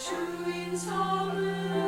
주인 섬을